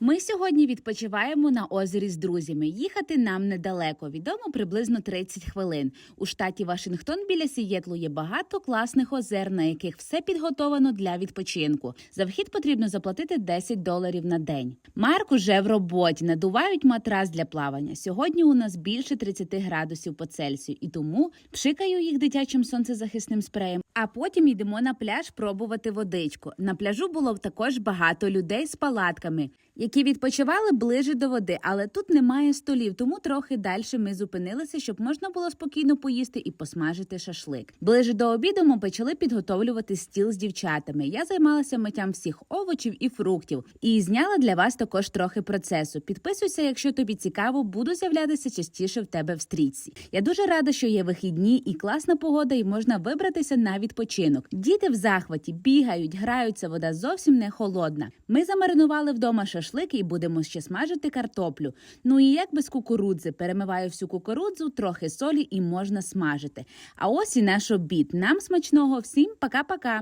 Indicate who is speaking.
Speaker 1: Ми сьогодні відпочиваємо на озері з друзями. Їхати нам недалеко, відомо приблизно 30 хвилин. У штаті Вашингтон біля Сієтлу є багато класних озер, на яких все підготовано для відпочинку. За вхід потрібно заплатити 10 доларів на день. Марк уже в роботі, надувають матрас для плавання. Сьогодні у нас більше 30 градусів по Цельсію, і тому пшикаю їх дитячим сонцезахисним спреєм. А потім йдемо на пляж пробувати водичку. На пляжу було також багато людей з палатками, які відпочивали ближе до води, але тут немає столів, тому трохи далі ми зупинилися, щоб можна було спокійно поїсти і посмажити шашлик. Ближе до обіду ми почали підготовлювати стіл з дівчатами. Я займалася миттям всіх овочів і фруктів і зняла для вас також трохи процесу. Підписуйся, якщо тобі цікаво, буду з'являтися частіше в тебе в стрічці. Я дуже рада, що є вихідні і класна погода, і можна вибратися на відпочинок. Діти в захваті бігають, граються, вода зовсім не холодна. Ми замаринували вдома шашлики і будемо ще смажити картоплю. Ну і як без кукурудзи, перемиваю всю кукурудзу, трохи солі і можна смажити. А ось і наш обід. Нам смачного всім пока-пока.